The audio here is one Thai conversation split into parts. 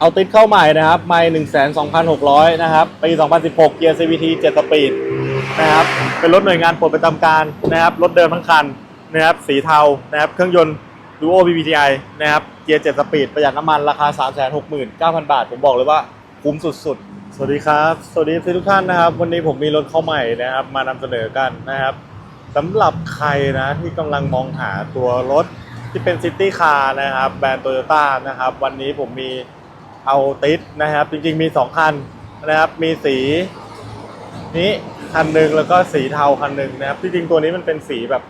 เอาติดเข้าใหม่นะครับไม่หนึ่งแสนสองพันหกร้อยนะครับ ปีสองพันสิบหกเกียร์ CVT เจ็ดสปีดนะครับ เป็นรถหน่วยงานปลดประจำการนะครับ รถเดิมทั้งคันนะครับ สีเทานะครับ เครื่องยนต์ Duo BBTI นะครับ เกียร์เจ็ดสปีด ประหยัดน้ำมันราคา3 6 9 0 0 0บาท ผมบอกเลยว่าคุ้มสุดๆ สวัสดีครับ สวัสดีทุกท่านนะครับ วันนี้ผมมีรถเข้าใหม่นะครับ มานำเสนอกันนะครับสำหรับใครนะที่กำลังมองหาตัวรถที่เป็นซิตี้คาร์นะครับ แบรนด์โตโยต้านะครับ วันนี้ผมมี เอาติดนะครับ จริงๆมี2คันนะครับ มีสีนี้คันหนึ่งแล้วก็สีเทาคันหนึ่งนะครับจริงๆตัวนี้มันเป็นสีแบบ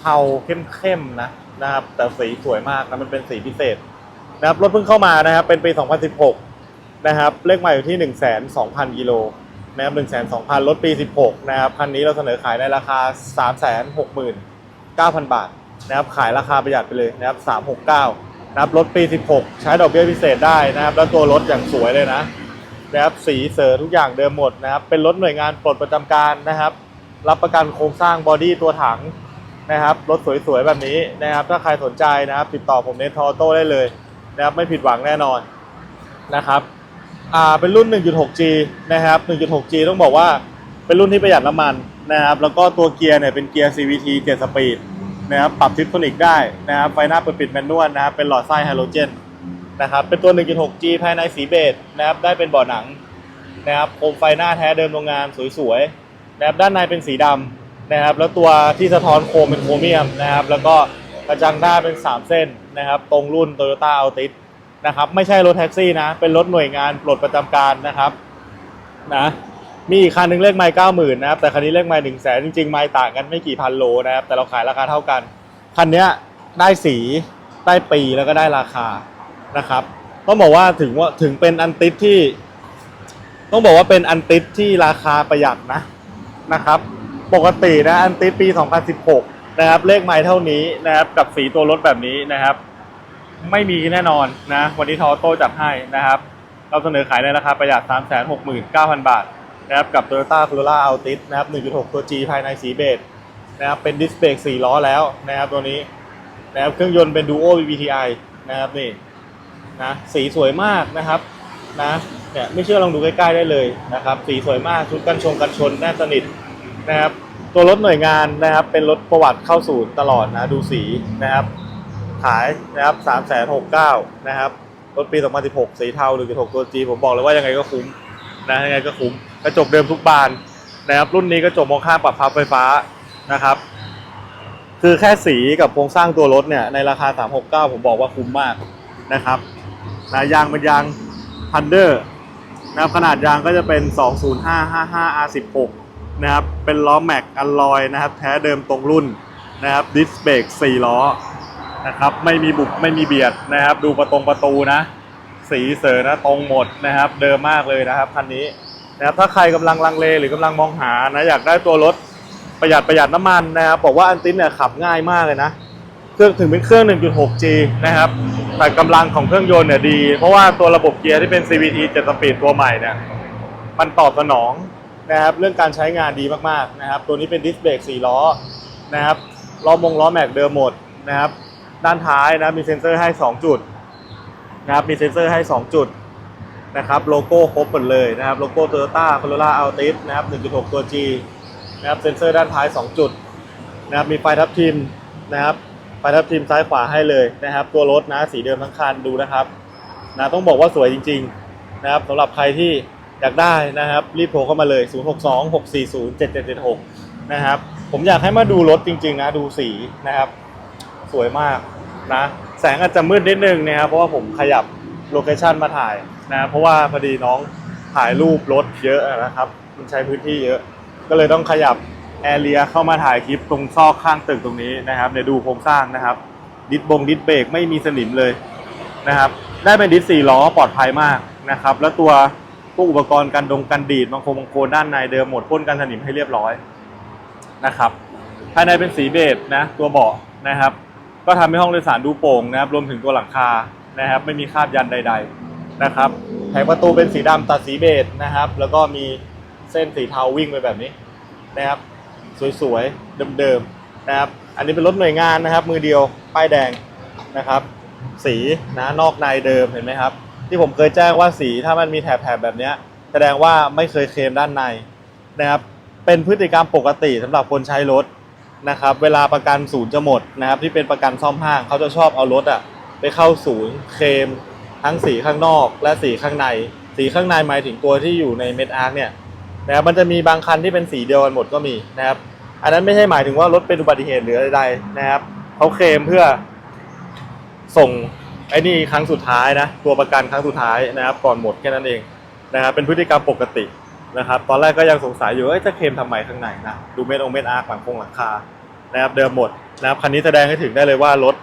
เทาเข้มๆนะนะครับ แต่สีสวยมากนะมันเป็นสีพิเศษนะครับรถเพิ่งเข้ามานะครับ เป็นปี 2016 นะครับ เลขใหม่อยู่ที่1 2 0 0 0กิโลนะครับ1 2 0 0 0 รถปี 16 นะครับ คันนี้เราเสนอขายในราคา 369,000 บาทนะครับ ขายราคาประหยัดไปเลยนะครับ 369 นะครับรถปี 16 ใช้ดอกเบี้ยพิเศษได้นะครับ แล้วตัวรถอย่างสวยเลยนะนะครับสีเสอทุกอย่างเดิมหมดนะครับ เป็นรถหน่วยงานปลดประจำการนะครับ รับประกันโครงสร้างบอดี้ตัวถังนะครับรถสวยๆแบบนี้นะครับ ถ้าใครสนใจนะครับ ติดต่อผมเนทอโต้ได้เลยนะครับไม่ผิดหวังแน่นอนนะครับอ่าเป็นรุ่น 1.6G นะครับ 1.6G ต้องบอกว่าเป็นรุ่นที่ประหยัดน้ำมันนะครับ แล้วก็ตัวเกียร์เนี่ยเป็นเกียร์ CVT 7สปีด นะครับปรับทิปโทนิกได้นะครับไฟหน้าเปิดปิดแมนนวลนะครับเป็นหลอดไส้ไฮโดรเจนนะครับเป็นตัว 1.6G ภายในสีเบจนะครับได้เป็นเบาะหนังนะครับโคมไฟหน้าแท้เดิมโรงงานสวยๆนะครับด้านในเป็นสีดำนะครับแล้วตัวที่สะท้อนโคมเป็นโครเมียมนะครับแล้วก็กระจังหน้าเป็น 3 เส้นนะครับตรงรุ่น Toyota Altis นะครับไม่ใช่รถแท็กซี่นะเป็นรถหน่วยงานปลดประจำการนะครับนะ มีอีกคันหนึ่งเลขไม้เก้าหมื่นนะครับแต่คันนี้เลขไม้หนึ่งแสนจริงๆไม้ต่างกันไม่กี่พันโลนะครับแต่เราขายราคาเท่ากันคันนี้ได้สีได้ปีแล้วก็ได้ราคานะครับต้องบอกว่าถึงว่าถึงเป็นอันติดที่ ต้องบอกว่าเป็นอันติดที่ราคาประหยัดนะนะครับ ปกตินะอันติดปี 2016 นะครับ เลขไม้เท่านี้นะครับกับสีตัวรถแบบนี้นะครับ ไม่มีแน่นอนนะวันนี้ทอโต้จัดให้นะครับ เราเสนอขายในราคาประหยัด 369,000 บาท นะครับกับ Toyota Corolla Altis นะครับ 1.6 ตัว G ภายในสีเบจนะครับเป็นดิสเบรก4ล้อแล้วนะครับตัวนี้นะครับเครื่องยนต์เป็น Duo BBTI นะครับนี่นะสีสวยมากนะครับนะเนี่ยไม่เชื่อลองดูใกล้ๆได้เลยนะครับสีสวยมากชุดกันชงกันชนแน่นสนิทนะครับตัวรถหน่วยงานนะครับเป็นรถประวัติเข้าศูนย์ตลอดนะดูสีนะครับขายนะครับ3 6 9 0 0นะครับรถปี 2016 สีเทา1.6ตัว G ผมบอกเลยว่ายังไงก็คุ้มนะยังไงก็คุ้ม กระจกเดิมทุกบานนะครับรุ่นนี้กระจกมองข้างปรับพับไฟฟ้านะครับ คือแค่สีกับโครงสร้างตัวรถเนี่ยในราคา 369 ผมบอกว่าคุ้มมากนะครับนะยางเป็นยางพันเดอร์นะครับขนาดยางก็จะเป็น 20555 R16 นะครับเป็นล้อแม็กอัลลอยนะครับแท้เดิมตรงรุ่นนะครับดิสเบรก4ล้อนะครับไม่มีบุกไม่มีเบียดนะครับ ดูประตงประตูนะ สีเสอนะตรงหมดนะครับ เดิมมากเลยนะครับคันนี้ นะครับถ้าใครกำลังลังเลหรือกำลังมองหานะอยากได้ตัวรถประหยัดประหยัดน้ำมันนะครับบอกว่าอันตินเนี่ยขับง่ายมากเลยนะเครื่องถึงเป็นเครื่อง 1.6G นะครับ แต่กำลังของเครื่องยนต์เนี่ยดี เพราะว่าตัวระบบเกียร์ที่เป็น CVT 7สปีดตัวใหม่เนี่ยมันตอบสนองนะครับเรื่องการใช้งานดีมากๆนะครับ ตัวนี้เป็นดิสเบรก4ล้อนะครับล้อมงล้อแม็กเดิมหมดนะครับ ด้านท้ายนะมีเซ็นเซอร์ให้ 2 จุดนะครับมีเซ็นเซอร์ให้ 2 จุด นะครับโลโก้ครบหมดเลยนะครับโลโก้ Toyota Corolla Altis นะครับ 1.6 ตัว G นะครับเซ็นเซอร์ด้านท้าย 2 จุดนะครับมีไฟทับทิมนะครับไฟทับทิมซ้ายขวาให้เลยนะครับ ตัวรถนะสีเดิมทั้งคันดูนะครับนะต้องบอกว่าสวยจริง ๆนะครับสำหรับใครที่อยากได้นะครับ รีบโทรเข้ามาเลย 0626407776 นะครับ ผมอยากให้มาดูรถจริง ๆ นะ ดูสีนะครับ สวยมากนะ แสงอาจจะมืดนิดนึงนะครับเพราะว่าผมขยับ โลเคชันมาถ่ายนะเพราะว่าพอดีน้องถ่ายรูปรถเยอะนะครับ มันใช้พื้นที่เยอะ ก็เลยต้องขยับแอเรียเข้ามาถ่ายคลิปตรงซอกข้างตึกตรงนี้นะครับเดี๋ยวดูโครงสร้างนะครับ ดิสบงดิสเบรกไม่มีสนิมเลยนะครับ ได้เป็นดิสสี่ล้อปลอดภัยมากนะครับ แล้วตัวพวกอุปกรณ์กันดงกันดีดบางโครงบางโคนด้านในเดิมหมดพ่นกันสนิมให้เรียบร้อยนะครับ ภายในเป็นสีเบจนะตัวเบาะนะครับ ก็ทำให้ห้องโดยสารดูโปร่งนะครับ รวมถึงตัวหลังคา นะครับไม่มีคราบยันใด ๆนะครับแผงประตูเป็นสีดำตัดสีเบจนะครับ แล้วก็มีเส้นสีเทาวิ่งไปแบบนี้นะครับ สวยๆเดิมๆนะครับ อันนี้เป็นรถหน่วยงานนะครับ มือเดียวป้ายแดงนะครับ สีนะนอกในเดิมเห็นไหมครับ ที่ผมเคยแจ้งว่าสีถ้ามันมีแถบแถบแบบนี้แสดงว่าไม่เคยเคลมด้านในนะครับเป็นพฤติกรรมปกติสำหรับคนใช้รถนะครับ เวลาประกันศูนย์จะหมดนะครับ ที่เป็นประกันซ่อมห้างเขาจะชอบเอารถอะ ไปเข้าศูนย์เคลมทั้งสีข้างนอกและสีข้างใน สีข้างในหมายถึงตัวที่อยู่ในเม็ดอาร์คเนี่ยนะครับมันจะมีบางคันที่เป็นสีเดียวกันหมดก็มีนะครับ อันนั้นไม่ใช่หมายถึงว่ารถเป็นอุบัติเหตุหรืออะไรๆนะครับเขาเคลมเพื่อส่งไอ้นี่ครั้งสุดท้ายนะตัวประกันครั้งสุดท้ายนะครับก่อนหมดแค่นั้นเองนะครับเป็นพฤติกรรมปกตินะครับตอนแรกก็ยังสงสัยอยู่เอ้จะเคลมทำไมข้างในนะดูเม็ดองเม็ดอาร์หลังคงหลังคานะครับเดิมหมดนะครับคันนี้แสดงให้ถึงได้เลยว่ารถ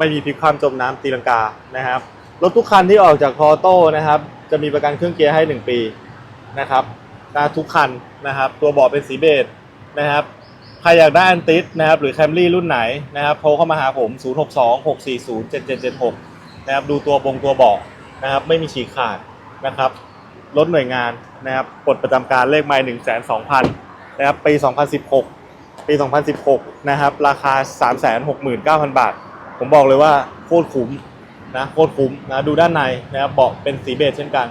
ไม่มีพลิกคว่ำจมน้ำตีลังกานะครับ รถทุกคันที่ออกจากคอโต้นะครับ จะมีประกันเครื่องเกียร์ให้ 1 ปีนะครับนะทุกคันนะครับ ตัวเบาะเป็นสีเบจนะครับใครอยากได้อันติสนะครับ หรือแคมรี่รุ่นไหนนะครับโทรเข้ามาหาผม 0 6 2 6 4 0 7 7 7 6 นะครับ ดูตัวบงตัวเบอกนะครับ ไม่มีฉีกขาดนะครับรถหน่วยงานนะครับปลดประจำการเลขไมล์1 2 0 0 0นะครับปี 2016 ปี 2016 นะครับ ราคา 369,000 บาท ผมบอกเลยว่าโคตรคุ้มนะโคตรคุ้มนะดูด้านในนะครับเบาะเป็นสีเบจเช่นกัน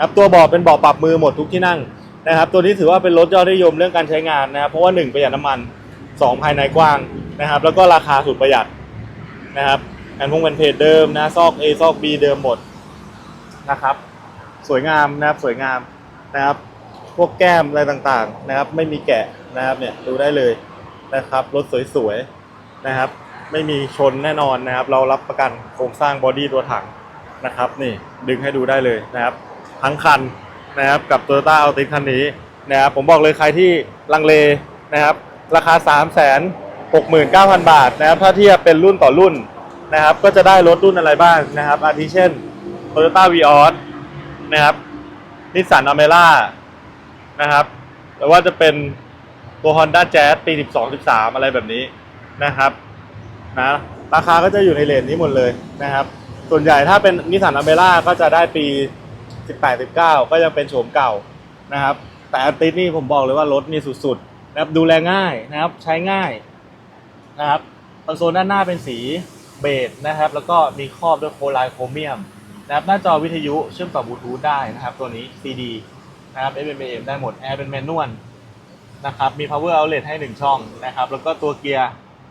ครับตัวเบาะเป็นเบาะปรับมือหมดทุกที่นั่งนะครับ ตัวนี้ถือว่าเป็นรถยอดนิยมเรื่องการใช้งานนะครับ เพราะว่า1ประหยัดน้ำมัน 2 ภายในกว้างนะครับ แล้วก็ราคาสุดประหยัดนะครับแอนพงเป็นเพจเดิมนะซอก A ซอก B เดิมหมดนะครับ สวยงามนะครับสวยงามนะครับ พวกแก้มอะไรต่างๆนะครับ ไม่มีแกะนะครับเนี่ยดูได้เลยนะครับรถสวยๆนะครับ ไม่มีชนแน่นอนนะครับ เรารับประกันโครงสร้างบอดี้ตัวถังนะครับ นี่ดึงให้ดูได้เลยนะครับ ทั้งคันนะครับกับ Toyota a l t i s คันนี้นะครับผมบอกเลยใครที่ลังเลนะครับ ราคา 3 6 9 0 0 0 บาทนะครับ ถ้าเทียบเป็นรุ่นต่อรุ่นนะครับ ก็จะได้รถรุ่นอะไรบ้างนะครับ อาทิเช่น Toyota Vios นะครับนิสสันอเมร่านะครับหรือว่าจะเป็นตัว Honda Jazz ปี 12 13 อะไรแบบนี้นะครับ นะราคาก็จะอยู่ในเลนนี้หมดเลยนะครับ ส่วนใหญ่ถ้าเป็นนิสสันอเมร่าก็จะได้ปี 18 19 ก็ยังเป็นโฉมเก่านะครับ แต่อัลติสนี่ผมบอกเลยว่ารถนี่สุดๆนะครับดูแลง่ายนะครับใช้ง่ายนะครับคอนโซลด้านหน้าเป็นสีเบจนะครับ แล้วก็มีครอบด้วยโคไลโครเมียมนะครับหน้าจอวิทยุเชื่อมต่อบลูทูธได้นะครับ ตัวนี้ CD นะครับ FM AM ได้หมดแอร์เป็นแมนนวลนะครับ มี power outlet ให้ 1 ช่องนะครับ แล้วก็ตัวเกียร์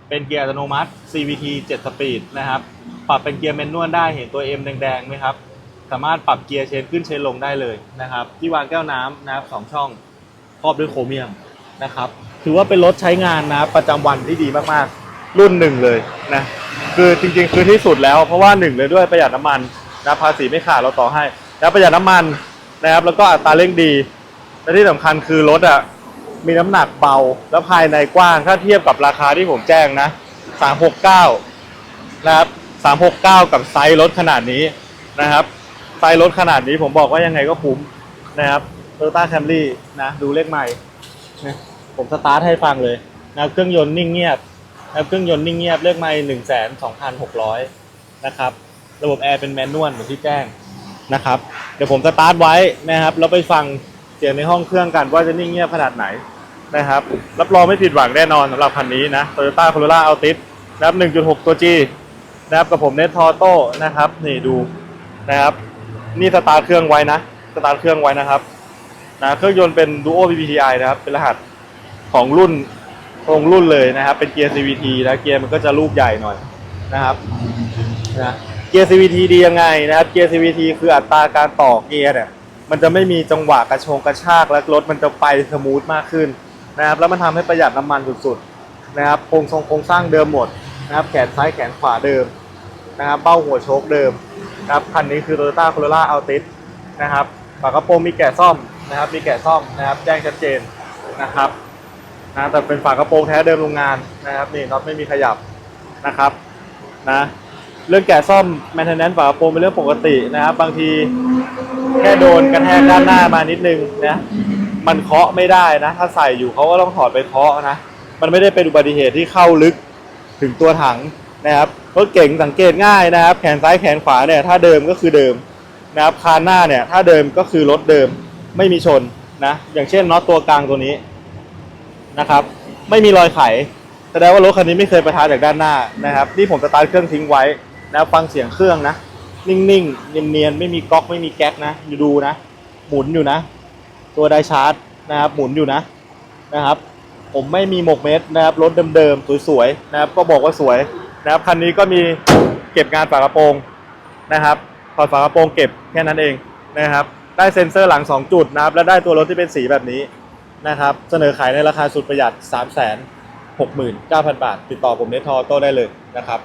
เป็นเกียร์อัตโนมัติ CVT 7 สปีดนะครับ ปรับเป็นเกียร์แมนนวลได้เห็นตัว M แดงๆไหมครับ สามารถปรับเกียร์เชนขึ้นเชนลงได้เลยนะครับ ที่วางแก้วน้ำนะครับสองช่องครอบด้วยโครเมียมนะครับ ถือว่าเป็นรถใช้งานนะประจำวันที่ดีมากๆ รุ่นหนึ่งเลยนะ คือจริงๆ คือที่สุดแล้วเพราะว่าหนึ่งเลยด้วยประหยัดน้ำมันนะภาษีไม่ขาดเราต่อให้ แล้วประหยัดน้ำมันนะครับ แล้วก็อัตราเร่งดีและที่สำคัญคือรถอะ มีน้ำหนักเบาแล้วภายในกว้างถ้าเทียบกับราคาที่ผมแจ้งนะ 369 นะครับ 369 กับไซส์รถขนาดนี้นะครับไซส์รถขนาดนี้ผมบอกว่ายังไงก็คุ้มนะครับ Toyota Camry นะดูเลขใหม่นะผมสตาร์ทให้ฟังเลยนะเครื่องยนต์นิ่งเงียบนะเครื่องยนต์นิ่งเงียบเลขใหม่หนึ่งแสนสองพันหกร้อยนะครับ ระบบแอร์เป็นแมนนวลเหมือนที่แจ้งนะครับ เดี๋ยวผมสตาร์ทไว้นะครับแล้วไปฟังเสียงในห้องเครื่องกันว่าจะนิ่งเงียบขนาดไหน นะครับ รับรองไม่ผิดหวังแน่นอนสำหรับคันนี้นะ Toyota Corolla Altis นะครับ 1.6 ตัว G นะครับกับผมเน t ทอโต้นะครับ นี่ดูนะครับ นี่สตาร์ทเครื่องไว้นะ สตาร์ทเครื่องไว้นะครับนะเครื่องยนต์เป็น Duo PPTI นะครับ เป็นรหัสของรุ่นตรงรุ่นเลยนะครับ เป็นเกียร์ CVT นะเกียร์มันก็จะลูกใหญ่หน่อยนะครับนะเกียร์ CVT ดียังไงนะครับ เกียร์ CVT คืออัตราการต่อเกียร์เนี่ยมันจะไม่มีจังหวะกระชงกระชากและรถมันจะไปสมูทมากขึ้น นะครับแล้วมันทำให้ประหยัดน้ำมันสุดๆนะครับโครงทรงโครงสร้างเดิมหมดนะครับแขนซ้ายแขนขวาเดิมนะครับเบ้าหัวโชคเดิมนะครับคันนี้คือ Toyota Corolla Altis นะครับฝากระโปรงมีแกะซ่อมนะครับ มีแกะซ่อมนะครับ แจ้งชัดเจนนะครับนะแต่เป็นฝากระโปรงแท้เดิมโรงงานนะครับนี่น็อตไม่มีขยับนะครับนะเรื่องแกะซ่อม maintenance ฝากระโปรงเป็นเรื่องปกตินะครับ บางทีแค่โดนกระแทกด้านหน้ามานิดนึงนะ มันเคาะไม่ได้นะ ถ้าใส่อยู่เขาก็ต้องถอดไปเคาะนะ มันไม่ได้เป็นอุบัติเหตุที่เข้าลึกถึงตัวถังนะครับรถเก่งสังเกตง่ายนะครับ แขนซ้ายแขนขวาเนี่ยถ้าเดิมก็คือเดิมนะครับคานหน้าเนี่ยถ้าเดิมก็คือรถเดิมไม่มีชนนะอย่างเช่นน็อตตัวกลางตัวนี้นะครับไม่มีรอยไขแสดงว่ารถคันนี้ไม่เคยประทะจากด้านหน้านะครับนี่ผมสตาร์ทเครื่องทิ้งไว้นะฟังเสียงเครื่องนะ นิ่งๆเนียนๆไม่มีก๊อกไม่มีแก๊กนะอยู่ดูนะ หมุนอยู่นะ ตัวไดชาร์จนะครับหมุนอยู่นะนะครับ ผมไม่มีหมกเม็ดนะครับรถเดิมๆสวยๆนะครับ ก็บอกว่าสวยนะครับคันนี้ก็มีเก็บงานฝากระโปรงนะครับถอดฝากระโปรงเก็บแค่นั้นเองนะครับ ได้เซ็นเซอร์หลัง 2 จุดนะครับ และได้ตัวรถที่เป็นสีแบบนี้นะครับ เสนอขายในราคาสุดประหยัด 3 6 9 0 0 0 บาท ติดต่อผมเนททอโต้ได้เลยนะครับ